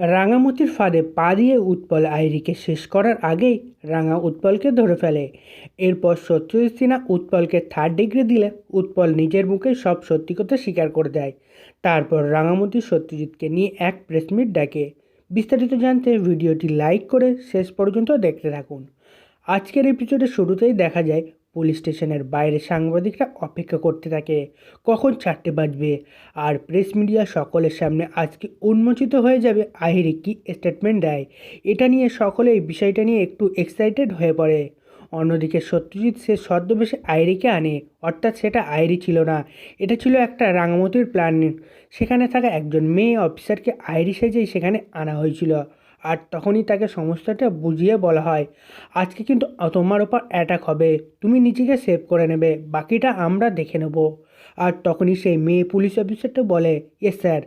রাঙামতির ফাঁদে পা দিয়ে উৎপল আইরিকে শেষ করার আগেই রাঙা উৎপলকে ধরে ফেলে। এরপর সত্যজিৎ সিনহা উৎপলকে থার্ড ডিগ্রি দিলে উৎপল নিজের মুখে সব সত্যি কথা স্বীকার করে দেয়। তারপর রাঙামতি সত্যজিৎকে নিয়ে এক প্রেসমিট ডাকে। বিস্তারিত জানতে ভিডিওটি লাইক করে শেষ পর্যন্ত দেখতে থাকুন। আজকের এপিসোডের শুরুতেই দেখা যায় পুলিশ স্টেশনের বাইরে সাংবাদিকরা অপেক্ষা করতে থাকে, কখন চারটে বাজবে? আর প্রেস মিডিয়া সকলের সামনে আজকে উন্মোচিত হয়ে যাবে আহিরি কি স্টেটমেন্ট দেয়? এটা নিয়ে সকলে এই বিষয়টা নিয়ে একটু এক্সাইটেড হয়ে পড়ে। অন্যদিকে সত্যজিৎ সে ছদ্মবেশে আইরিকে আনে, অর্থাৎ সেটা আইরি ছিল না, এটা ছিল একটা রাঙামতির প্ল্যান সেখানে থাকা একজন মেয়ে অফিসারকে আইরি সেজেই সেখানে আনা হয়েছিল। আর তখনই তাকে সমস্যাটা বুঝিয়ে বলা হয়। আজকে কিন্তু তোমার ওপর অ্যাটাক হবে। তুমি নিজেকে সেভ করে নেবে। বাকিটা আমরা দেখে নেব। আর তখনই সেই মেয়ে পুলিশ অফিসারটা বলে ইয়েস স্যার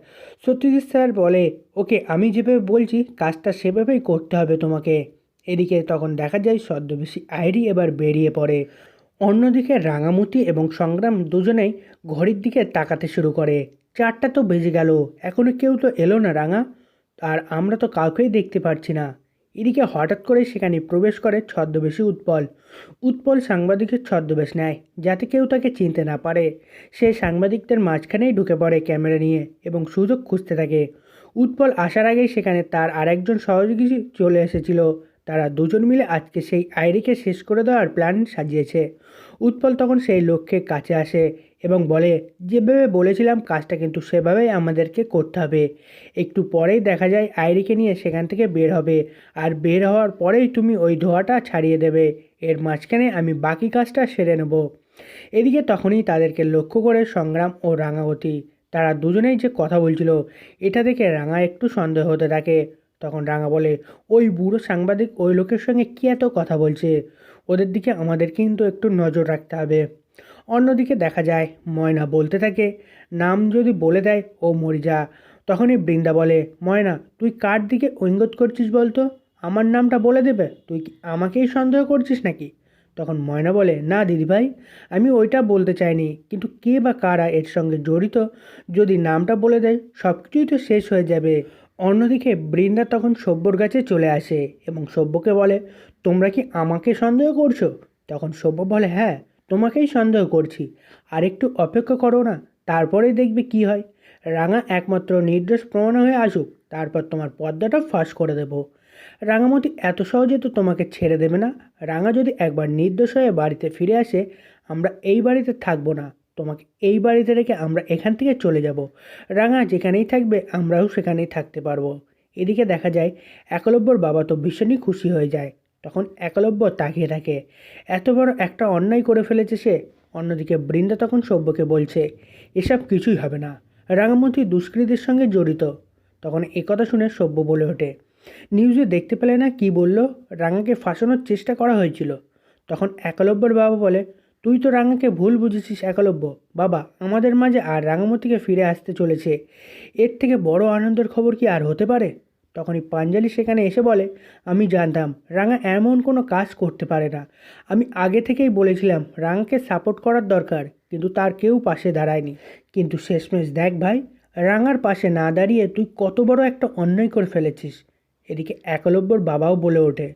সত্যজিৎ স্যার বলে ওকে আমি যেভাবে বলছি, কাজটা সেভাবেই করতে হবে তোমাকে। এদিকে তখন দেখা যায় ছদ্মবেশী আইডি এবার বেরিয়ে পড়ে। অন্যদিকে রাঙামতি এবং সংগ্রাম দুজনেই ঘড়ির দিকে তাকাতে শুরু করে। চারটা তো বেজে গেল। এখনও কেউ তো এলো না, রাঙা। আর আমরা তো কাউকেই দেখতে পারছি না। এদিকে হঠাৎ করে সেখানে প্রবেশ করে ছদ্মবেশী উৎপল। উৎপল সাংবাদিকের ছদ্মবেশ নেয়, যাতে কেউ তাকে চিনতে না পারে। সে সাংবাদিকদের মাঝখানেই ঢুকে পড়ে ক্যামেরা নিয়ে এবং সুযোগ খুঁজতে থাকে। উৎপল আসার আগেই সেখানে তার আরেকজন সহযোগী চলে এসেছিল। তারা দুজন মিলে আজকে সেই আইরিকে শেষ করে দেওয়ার প্ল্যান সাজিয়েছে। উৎপল তখন সেই লক্ষ্যে কাছে আসে এবং বলে, যেভাবে বলেছিলাম কাজটা কিন্তু সেভাবেই আমাদেরকে করতে হবে। একটু পরেই দেখা যায় আইরিকে নিয়ে সেখান থেকে বের হবে আর বের হওয়ার পরেই তুমি ওই ধোঁয়াটা ছাড়িয়ে দেবে। এর মাঝখানে আমি বাকি কাজটা সেরে নেব। এদিকে তখনই তাদেরকে লক্ষ্য করে সংগ্রাম ও রাঙাবতী তারা দুজনেই যে কথা বলছিল, এটা দেখে রাঙা একটু সন্দেহ হতে থাকে। তখন রাঙা বলে, ওই বুড়ো সাংবাদিক ওই লোকের সঙ্গে কী এত কথা বলছে? ওদের দিকে আমাদের কিন্তু একটু নজর রাখতে হবে। অন্যদিকে দেখা যায়, ময়না বলতে থাকে, নাম যদি বলে দেয়, ও মরি যা। তখনই বৃন্দা বলে, ময়না, তুই কার দিকে ঐঙ্গত করছিস বলতো? আমার নামটা বলে দেবে? তুই কি আমাকেই সন্দেহ করছিস নাকি? তখন ময়না বলে, না দিদিভাই আমি ওইটা বলতে চাইনি। কিন্তু কে বা কারা এর সঙ্গে জড়িত? যদি নামটা বলে দেয় সব কিছুই তো শেষ হয়ে যাবে। অন্যদিকে বৃন্দা তখন সব্যর কাছে চলে আসে এবং সব্যকে বলে, তোমরা কি আমাকে সন্দেহ করছ? তখন সব্য বলে হ্যাঁ তোমাকেই সন্দেহ করছি। আর একটু অপেক্ষা করো না তারপরে দেখবে কি হয়। রাঙা একমাত্র নির্দোষ প্রমাণ হয়ে আসুক, তারপর তোমার পর্দাটা ফাঁস করে দেব। রাঙামতি এত সহজে তো তোমাকে ছেড়ে দেবে না। রাঙা যদি একবার নির্দোষ হয়ে বাড়িতে ফিরে আসে, আমরা এই বাড়িতে থাকব না। তোমাকে এই বাড়িতে রেখে আমরা এখান থেকে চলে যাব। রাঙা যেখানেই থাকবে, আমরাও সেখানেই থাকতে পারব। এদিকে দেখা যায়, একলব্যর বাবা তো ভীষণই খুশি হয়ে যায়। তখন একলব্য তাকিয়ে থাকে। এত বড় একটা অন্যায় করে ফেলেছে সে। অন্যদিকে বৃন্দা তখন সভ্যকে বলছে, এসব কিছুই হবে না। রাঙামতি দুষ্কৃতির সঙ্গে জড়িত। তখন একথা শুনে সভ্য বলে ওঠে, নিউজে দেখতে পেলে না কি বলল? রাঙাকে ফাঁসানোর চেষ্টা করা হয়েছিল। তখন একলব্যর বাবা বলে তুই তো রাঙাকে ভুল বুঝেছিস, একলব্য। বাবা, আমাদের মাঝে আর রাঙামতিকে ফিরে আসতে চলেছে। এর থেকে বড় আনন্দের খবর কি আর হতে পারে? তখনই পাঞ্জালি সেখানে এসে বলে, আমি জানতাম, রাঙা এমন কোনো কাজ করতে পারে না। আমি আগে থেকেই বলেছিলাম, রাঙাকে সাপোর্ট করার দরকার, কিন্তু তার কেউ পাশে দাঁড়ায়নি। কিন্তু শেষমেশ দেখ ভাই, রাঙার পাশে না দাঁড়িয়ে তুই কত বড় একটা অন্যায় করে ফেলেছিস। এদিকে একলব্যর বাবাও বলে ওঠে,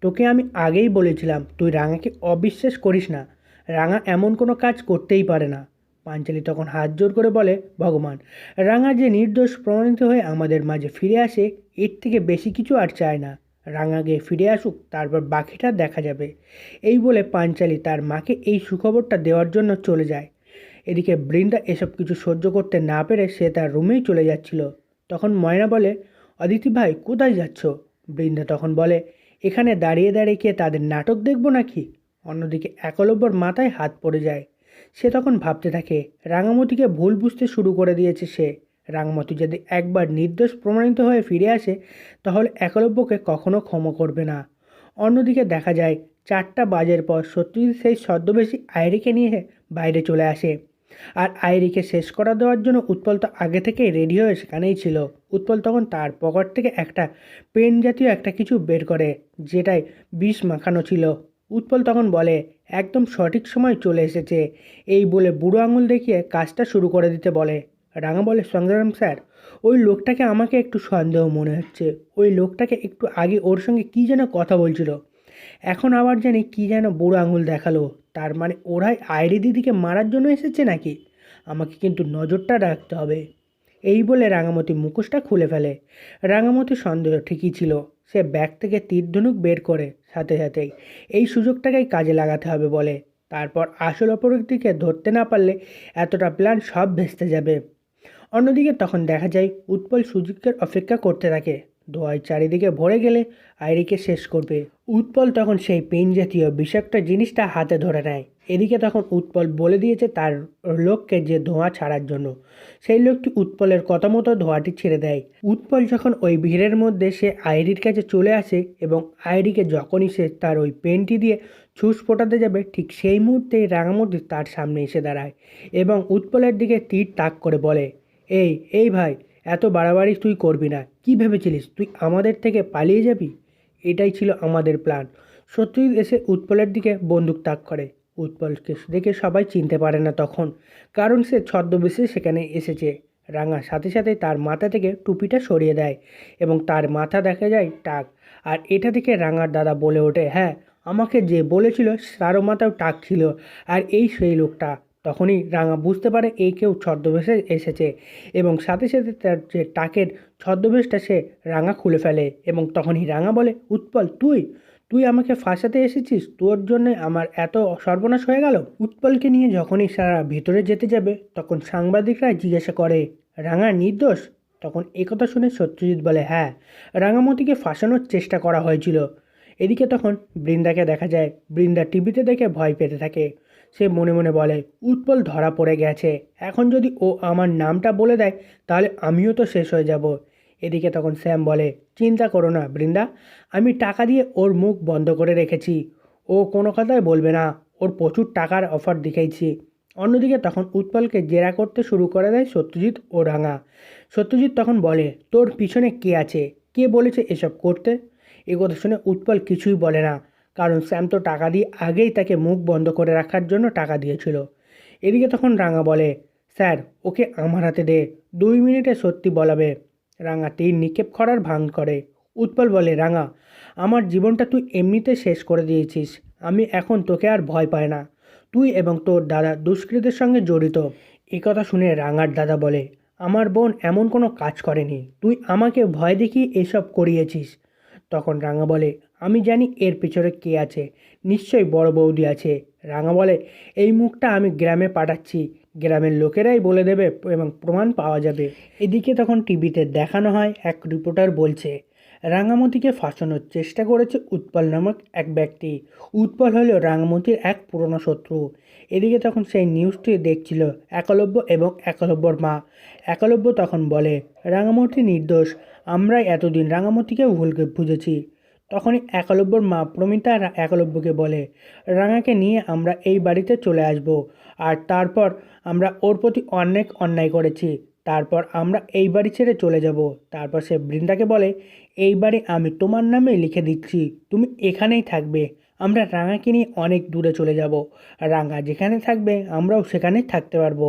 তোকে আমি আগেই বলেছিলাম, তুই রাঙাকে অবিশ্বাস করিস না। রাঙা এমন কোনো কাজ করতেই পারে না। পাঞ্চালি তখন হাত জোর করে বলে, ভগবান, রাঙা যে নির্দোষ প্রমাণিত হয়ে আমাদের মাঝে ফিরে আসে, এর থেকে বেশি কিছু আর চায় না। রাঙাগে ফিরে আসুক, তারপর বাকিটা দেখা যাবে। এই বলে পাঞ্চালি তার মাকে এই সুখবরটা দেওয়ার জন্য চলে যায়। এদিকে বৃন্দা এসব কিছু সহ্য করতে না পেরে সে তার রুমেই চলে যাচ্ছিল। তখন ময়না বলে, অদিতি ভাই, কোথায় যাচ্ছ? বৃন্দা তখন বলে, এখানে দাঁড়িয়ে দাঁড়িয়ে কে তাদের নাটক দেখব নাকি? অন্যদিকে একলব্যর মাথায় হাত পড়ে যায়। সে তখন ভাবতে থাকে, রাঙামতিকে ভুল বুঝতে শুরু করে দিয়েছে সে। রাঙামতি যদি একবার নির্দোষ প্রমাণিত হয়ে ফিরে আসে, তাহলে একলব্যকে কখনো ক্ষমা করবে না। অন্যদিকে দেখা যায়, চারটা বাজের পর সত্যজিৎ সেই ছদ্মবেশী আইরিকে নিয়ে বাইরে চলে আসে। আর আইরিকে শেষ করা দেওয়ার জন্য উৎপল তো আগে থেকেই রেডি হয়ে সেখানেই ছিল। উৎপল তখন তার পকেট থেকে একটা পেন জাতীয় একটা কিছু বের করে যেটাই বিষ মাখানো ছিল। উৎপল তখন বলে, একদম সঠিক সময় চলে এসেছে। এই বলে বুড়ো আঙুল দেখিয়ে কাজটা শুরু করে দিতে বলে। রাঙা বলে, সংগ্রাম স্যার, ওই লোকটাকে আমাকে একটু সন্দেহ মনে হচ্ছে। ওই লোকটাকে একটু আগে ওর সঙ্গে কী যেন কথা বলছিল। এখন আবার জানি কী যেন বুড়ো আঙুল দেখাল। তার মানে ওরাই আইরি দিদিকে মারার জন্য এসেছে নাকি? আমাকে কিন্তু নজরটা রাখতে হবে। এই বলে রাঙামতি মুখোশটা খুলে ফেলে। রাঙামতি সন্দেহ ঠিকই ছিল। সে ব্যাগ থেকে তীর ধনুক বের করে সাথে সাথেই এই সুযোগটাকেই কাজে লাগাতে হবে বলে। তারপর আসল অপরাধীকে ধরতে না পারলে এতটা প্ল্যান সব ভেস্তে যাবে। অন্যদিকে তখন দেখা যায় উৎপল সুযোগের অপেক্ষা করতে থাকে। ধোয়ায় চারিদিকে ভরে গেলে আইরিকে শেষ করবে। উৎপল তখন সেই পেন জাতীয় বিষাক্ত জিনিসটা হাতে ধরে নেয়। এদিকে তখন উৎপল বলে দিয়েছে তার লোককে যে ধোঁয়া ছাড়ার জন্য। সেই লোকটি উৎপলের কথা মতো ধোঁয়াটি ছেড়ে দেয়। উৎপল যখন ওই ভিড়ের মধ্যে সে আইরির কাছে চলে আসে এবং আইরিকে যখনই সে তার ওই পেনটি দিয়ে ছুস ফোটাতে যাবে, ঠিক সেই মুহূর্তেই রাঙামতি তার সামনে এসে দাঁড়ায় এবং উৎপলের দিকে তীর তাক করে বলে, এই এই ভাই এত বাড়াবাড়ি তুই করবি না। কি ভেবেছিলিস? তুই আমাদের থেকে পালিয়ে যাবি? এটাই ছিল আমাদের প্ল্যান সত্যজিৎ এসে উৎপলের দিকে বন্দুক তাক করে। উৎপলকে দেখে সবাই চিনতে পারে না তখন, কারণ সে ছদ্মবেশে সেখানে এসেছে। রাঙা সাথে সাথে তার মাথা থেকে টুপিটা সরিয়ে দেয় এবং তার মাথা দেখা যায় টাক। আর এটা দেখে রাঙার দাদা বলে ওঠে হ্যাঁ আমাকে যে বলেছিল, তারও মাথাও টাক ছিল। আর এই সেই লোকটা তখনই রাঙা বুঝতে পারে এই কেউ ছদ্মবেশে এসেছে এবং সাথে সাথে তার যে টাকের ছদ্মবেশটা সে রাঙা খুলে ফেলে এবং তখনই রাঙা বলে, উৎপল, তুই? তুই আমাকে ফাঁসাতে এসেছিস? তোর জন্য আমার এত সর্বনাশ হয়ে গেল? উৎপলকে নিয়ে যখনই সারা ভিতরে যেতে যাবে, তখন সাংবাদিকরা জিজ্ঞাসা করে, রাঙা, নির্দোষ? তখন একথা শুনে সত্যজিৎ বলে হ্যাঁ রাঙামতিকে ফাঁসানোর চেষ্টা করা হয়েছিল। এদিকে তখন বৃন্দাকে দেখা যায়, বৃন্দা টিভিতে দেখে ভয় পেতে থাকে। সে মনে মনে বলে, উৎপল ধরা পড়ে গেছে। এখন যদি ও আমার নামটা বলে দেয়, তাহলে আমিও তো শেষ হয়ে যাব। এদিকে তখন শ্যাম বলে, চিন্তা করো না বৃন্দা, আমি টাকা দিয়ে ওর মুখ বন্ধ করে রেখেছি। ও কোনো কথাই বলবে না। ওর প্রচুর টাকার অফার দেখাইছি। অন্যদিকে তখন উৎপলকে জেরা করতে শুরু করে দেয় সত্যজিৎ ও রাঙা। সত্যজিৎ তখন বলে, তোর পিছনে কে আছে? কে বলেছে এসব করতে? এ কথা শুনে উৎপল কিছুই বলে না। কারণ স্যাম তো টাকা দিয়ে আগেই তাকে মুখ বন্ধ করে রাখার জন্য টাকা দিয়েছিল। এদিকে তখন রাঙা বলে, স্যার, ওকে আমার হাতে দে, দুই মিনিটে সত্যি বলাবে। রাঙা তীর নিক্ষেপ করার ভাঙ করে। উৎপল বলে, রাঙা, আমার জীবনটা তুই এমনিতে শেষ করে দিয়েছিস। আমি এখন তোকে আর ভয় পাই না। তুই এবং তোর দাদা দুষ্কৃতের সঙ্গে জড়িত। এ কথা শুনে রাঙার দাদা বলে, আমার বোন এমন কোনো কাজ করেনি। তুই আমাকে ভয় দেখিয়ে এসব করিয়েছিস। তখন রাঙা বলে আমি জানি এর পেছনে কে আছে। নিশ্চয়ই বড় বৌদি আছে। রাঙা বলে, এই মুখটা আমি গ্রামে পাঠাচ্ছি। গ্রামের লোকেরাই বলে দেবে এবং প্রমাণ পাওয়া যাবে। এদিকে তখন টিভিতে দেখানো হয়, এক রিপোর্টার বলছে, রাঙামতিকে ফাঁসানোর চেষ্টা করেছে উৎপল নামক এক ব্যক্তি। উৎপল হলো রাঙামতির এক পুরনো শত্রু। এদিকে তখন সেই নিউজটি দেখছিল একলব্য এবং একলব্যর মা। একলব্য তখন বলে, রাঙামতি নির্দোষ। আমরাই এতদিন রাঙামতিকে ভুলকে বুঝেছি। তখনই একলব্যর মা প্রমিতা একলব্যকে বলে, রাঙাকে নিয়ে আমরা এই বাড়িতে চলে আসব, আর তারপর আমরা ওর প্রতি অনেক অন্যায় করেছি। তারপর আমরা এই বাড়ি ছেড়ে চলে যাব। তারপর সে বৃন্দাকে বলে, এই বাড়ি আমি তোমার নামে লিখে দিচ্ছি, তুমি এখানেই থাকবে। আমরা রাঙাকে নিয়ে অনেক দূরে চলে যাব। রাঙা যেখানে থাকবে, আমরাও সেখানে থাকতে পারব।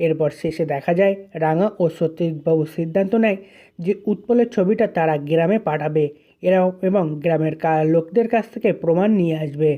এরপর শেষে দেখা যায়, রাঙা ও সত্যজিৎবাবু সিদ্ধান্ত নেয় যে উৎপলের ছবিটা তারা গ্রামে পাঠাবে। এরাও এবং গ্রামের লোকদের কাছ থেকে প্রমাণ নিয়ে আসবে।